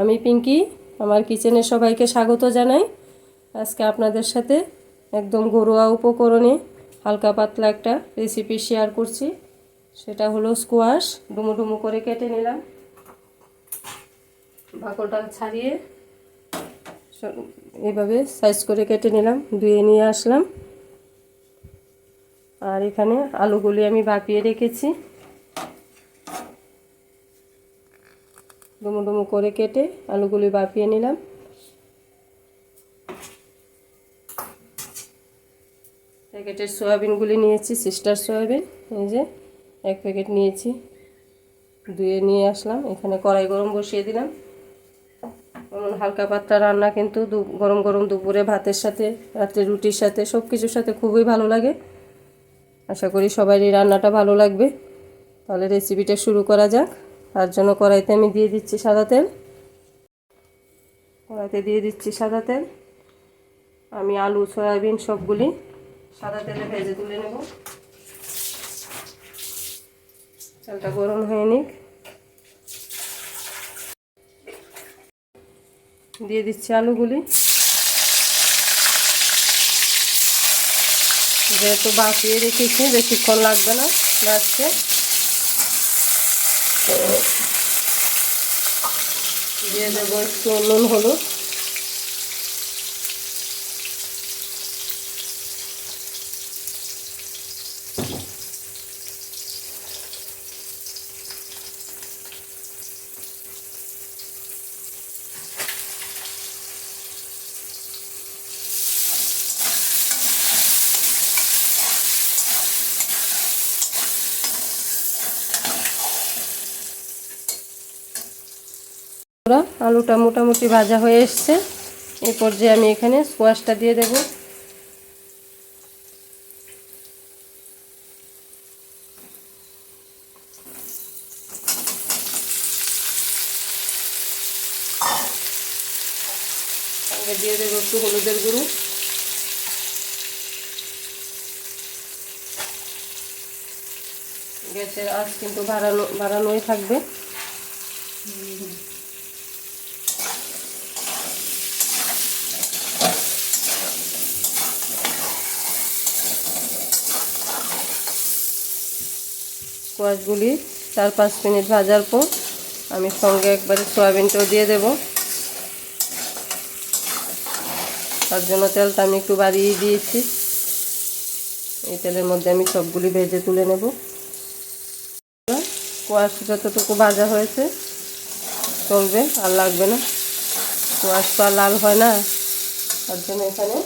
আমি পিঙ্কি, আমার কিচেনে সবাইকে স্বাগত জানাই। আজকে আপনাদের সাথে একদম ঘরোয়া উপকরণে হালকা পাতলা একটা রেসিপি শেয়ার করছি। সেটা হলো স্কোয়াশ ডুমো ডুমো করে কেটে নিলাম। বাকলটা ছাড়িয়ে এভাবে সাইজ করে কেটে নিলাম, ধুয়ে নিয়ে আসলাম। আর এখানে আলুগুলি আমি ভাপিয়ে রেখেছি। ডুমো ডুমো করে কেটে আলুগুলি বাপিয়ে নিলাম। প্যাকেটের সয়াবিনগুলি নিয়েছি, সিস্টার সয়াবিন, এই যে এক প্যাকেট নিয়েছি। ধুয়ে নিয়ে আসলাম, এখানে কড়াই গরম বসিয়ে দিলাম। এমন হালকা পাতলা রান্না কিন্তু গরম গরম দুপুরে ভাতের সাথে, রাত্রে রুটির সাথে সব কিছুর সাথে খুবই ভালো লাগে। আশা করি সবারই রান্নাটা ভালো লাগবে। তাহলে রেসিপিটা শুরু করা যাক। তার জন্য কড়াইতে আমি দিয়ে দিচ্ছি সাদা তেল। কড়াইতে দিয়ে দিচ্ছি সাদা তেল। আমি আলু, সয়াবিন সবগুলি সাদা তেলে ভেজে তুলে নেব। তেলটা গরম হয়ে নিক। দিয়ে দিচ্ছি আলুগুলি। যেহেতু বাঁচিয়ে রেখেছি, বেশিক্ষণ লাগবে না লাগছে দিয়ে দেবো একটু নুন হলুদ। আলুটা মোটামুটি ভাজা হয়ে এসছে। এই পর্যায়ে আমি এখানে স্কোয়াশটা দিয়ে দেব। দিয়ে দেবো একটু হলুদের গুঁড়ো। গ্যাসের আঁচ কিন্তু বাড়ানো বাড়ানোই থাকবে। স্কোয়াশগুলি চার পাঁচ মিনিট ভাজার পর আমি সঙ্গে একবারে সয়াবিনটাও দিয়ে দেব। তার জন্য তেলটা আমি একটু বাড়িয়ে দিয়েছি। এই তেলের মধ্যে আমি সবগুলি ভেজে তুলে নেব। স্কোয়াশ যতটুকু ভাজা হয়েছে চলবে, আর লাগবে না। স্কোয়াশ তো আর লাল হয় না। তার জন্য এখানে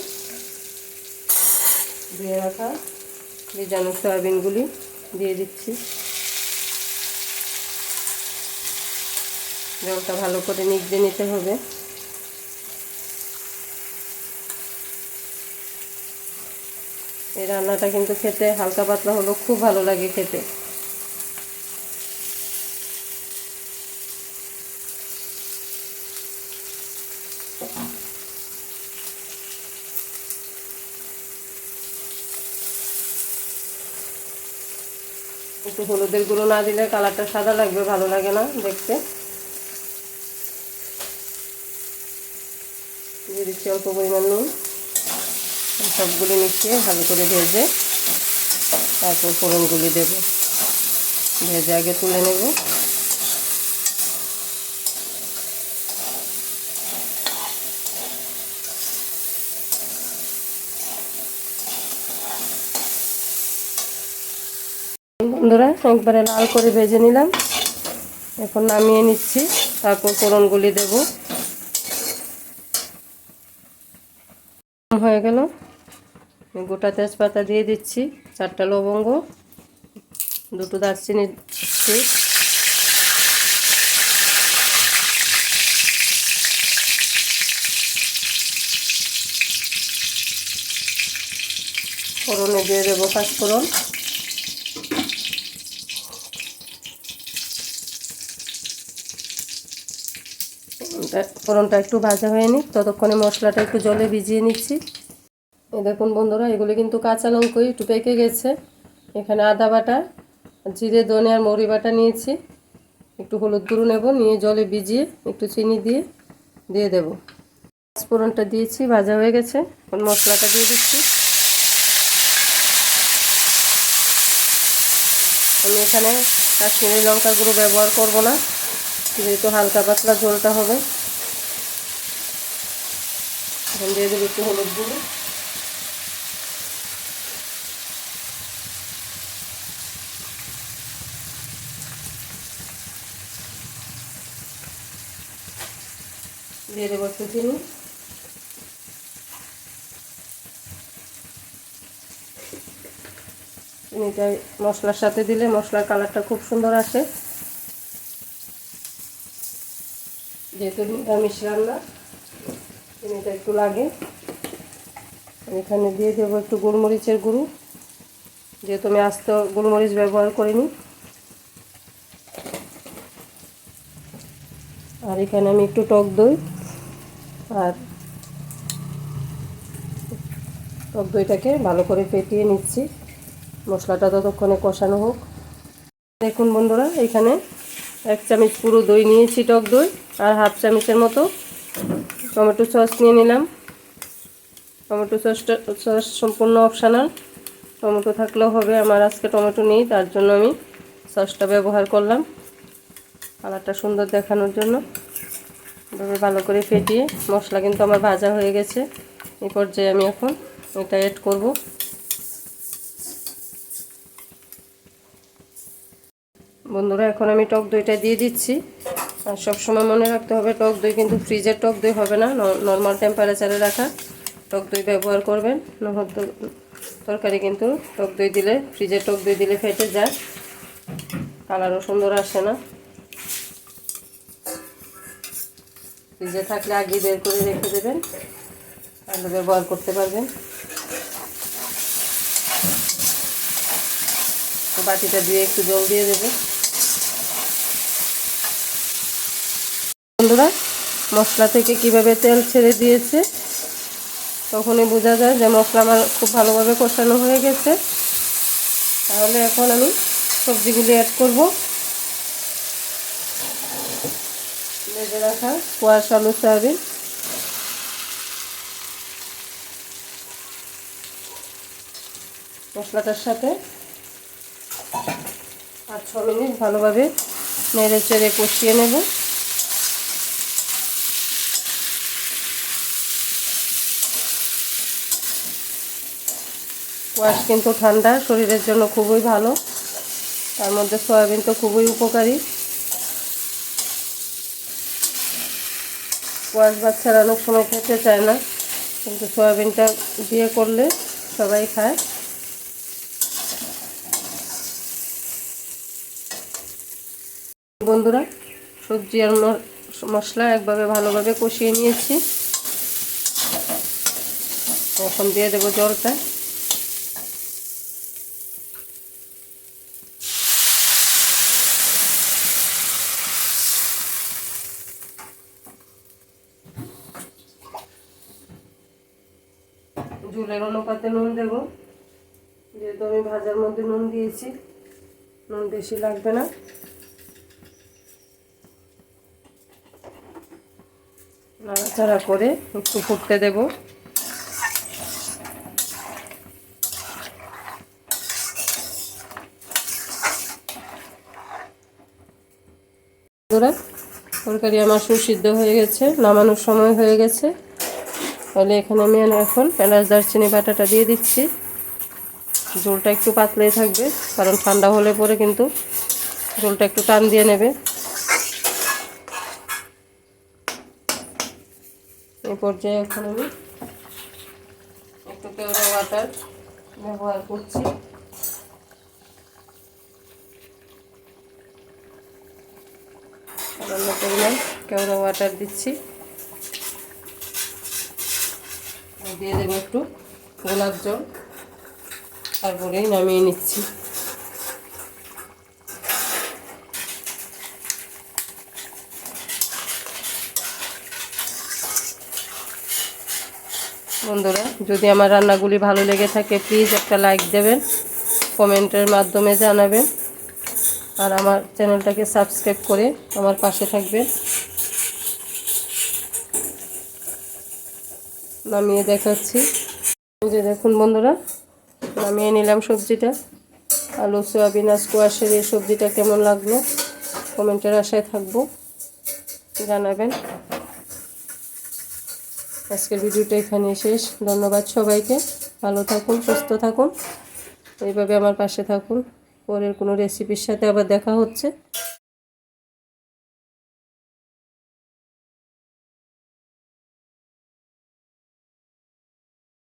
দিয়ে রাখা ভিজানো সয়াবিনগুলি দিয়ে দিচ্ছি। জলটা ভালো করে নিগড়ে নিতে হবে। এই রান্নাটা কিন্তু খেতে হালকা পাতলা হলো খুব ভালো লাগে খেতে। একটু হলুদের গুঁড়ো না দিলে কালারটা সাদা লাগবে, ভালো লাগে না দেখতে। দিয়ে দিচ্ছি অল্প পরিমাণ নুন। সবগুলি মিশিয়ে ভালো করে ভেজে তারপর ফোড়নগুলি দেব। ভেজে আগে তুলে নেব। বন্ধুরা, একবারে লাল করে ভেজে নিলাম। এখন নামিয়ে নিচ্ছি, তারপর ফোড়নগুলি দেব। হয়ে গেল। গোটা তেজপাতা দিয়ে দিচ্ছি, চারটা লবঙ্গ, দুটো দারচিনি দিচ্ছি ফোড়নে দিয়ে দেবো পাঁচফোড়ন। ফোড়নটা একটু ভাজা হয়ে নিক। ততক্ষণে মশলাটা একটু জলে ভিজিয়ে নিচ্ছি। এই দেখুন বন্ধুরা, এগুলি কিন্তু কাঁচা লঙ্কই একটু পেকে গেছে। এখানে আদা বাটা, জিরে, ধনে আর মৌরি বাটা নিয়েছি। একটু হলুদ গুঁড়ো নেব, নিয়ে জলে ভিজিয়ে একটু চিনি দিয়ে দিয়ে দেব। ফোড়নটা দিয়েছি, ভাজা হয়ে গেছে। এখন মশলাটা দিয়ে দিচ্ছি। আমি এখানে কাশ্মীরি লঙ্কা গুঁড়ো ব্যবহার করব না। যেহেতু হালকা পাতলা ঝোলটা হবে। এখন দিয়ে দেবো একটু হলুদ গুঁড়ো। দিয়ে দেবো একটু চিনি। চিনিটা মশলার সাথে দিলে মশলার কালারটা খুব সুন্দর আসে। যেহেতু নিরামিষ রান্না। চিনিটা একটু লাগে। এখানে দিয়ে দেবো একটু গোলমরিচের গুঁড়ো। যেহেতু আমি আস্ত গোলমরিচ ব্যবহার করিনি। আর এখানে আমি একটু টক দই আর টক দইটাকে ভালো করে ফেটিয়ে নিচ্ছি। মশলাটা ততক্ষণে কষানো হোক। দেখুন বন্ধুরা, এখানে এক চামচ পুরো দই নিয়েছি টক দই আর হাফ চামচের মতো টমেটো সস নিয়ে নিলাম। টমেটো সসটা, সস সম্পূর্ণ অপশানাল টমেটো থাকলেও হবে, আমার আজকে টমেটো নেই, তার জন্য আমি সসটা ব্যবহার করলাম। কালারটা সুন্দর দেখানোর জন্য। এভাবে ভালো করে ফেটিয়ে, মশলা কিন্তু আমার ভাজা হয়ে গেছে। এই পর্যায়ে আমি এখন এটা অ্যাড করব। বন্ধুরা, এখন আমি টক দইটা দিয়ে দিচ্ছি। আর সবসময় মনে রাখতে হবে, টক দই কিন্তু ফ্রিজের টক দই হবে না নর্মাল টেম্পারেচারে রাখা। টক দই ব্যবহার করবেন, নহলে তরকারি কিন্তু টক দই দিলে, ফ্রিজের টক দই দিলে ফেটে যায়। কালারও সুন্দর আসে না। ফ্রিজে থাকলে আগে বের করে রেখে দেবেন, তাহলে ব্যবহার করতে পারবেন। বাটিটা দিয়ে একটু জল দিয়ে দেবে বন্ধুরা, মশলা থেকে কীভাবে তেল ছেড়ে দিয়েছে, তখনই বোঝা যায় যে মশলা আমার খুব ভালোভাবে কষানো হয়ে গেছে। তাহলে এখন আমি সবজিগুলি অ্যাড করব। ভেজে রাখা কোয়াশ আলু সয়াবিন। মশলাটার সাথে আর ছ মিনিট ভালোভাবে নেড়ে চেড়ে কষিয়ে নেব। কোয়াশ কিন্তু ঠান্ডা, শরীরের জন্য খুবই ভালো। তার মধ্যে সয়াবিন তো খুবই উপকারী। কোয়াশ বাচ্চারা অনেক সময় খেতে চায় না, কিন্তু সয়াবিনটা দিয়ে করলে সবাই খায়। বন্ধুরা, সবজি আর মশলা একভাবে ভালোভাবে কষিয়ে নিয়েছি। এখন দিয়ে দেবো জলটা। ঝুলের অনুপাতে নুন দেবো। যেহেতু আমি ভাজার মধ্যে নুন দিয়েছি, নুন বেশি লাগবে না। নাড়াচাড়া করে একটু ফুটতে দেব। তরকারি আমার সুসিদ্ধ হয়ে গেছে, নামানোর সময় হয়ে গেছে। তাহলে এখানে আমি এখন এলাচ, দারচিনি, বাটাটা দিয়ে দিচ্ছি। ঝোলটা একটু পাতলাই থাকবে, কারণ ঠান্ডা হলে পরে কিন্তু ঝোলটা একটু টান দিয়ে নেবে। এই পর্যায়ে এখন আমি একটু কেওড়া ওয়াটার ব্যবহার করছি। সামান্য পরিমাণ কেওড়া ওয়াটার দিচ্ছি। দিয়ে দেবো একটু গোলাপ জল। তারপরেই নামিয়ে নিচ্ছি। বন্ধুরা, যদি আমার রান্নাগুলি ভালো লেগে থাকে প্লিজ একটা লাইক দেবেন কমেন্টের মাধ্যমে জানাবেন। আর আমার চ্যানেলটাকে সাবস্ক্রাইব করে আমার পাশে থাকবেন। নামিয়ে দেখাচ্ছি। যে দেখুন বন্ধুরা, নামিয়ে নিলাম সবজিটা। আলু, সয়াবিন আর স্কোয়াশের এই সবজিটা কেমন লাগল? কমেন্টের আশায় থাকব। জানাবেন। আজকের ভিডিওটা এখানে শেষ। ধন্যবাদ সবাইকে। ভালো থাকুন, সুস্থ থাকুন। এইভাবে আমার পাশে থাকুন। পরের কোনো রেসিপির সাথে আবার দেখা হচ্ছে।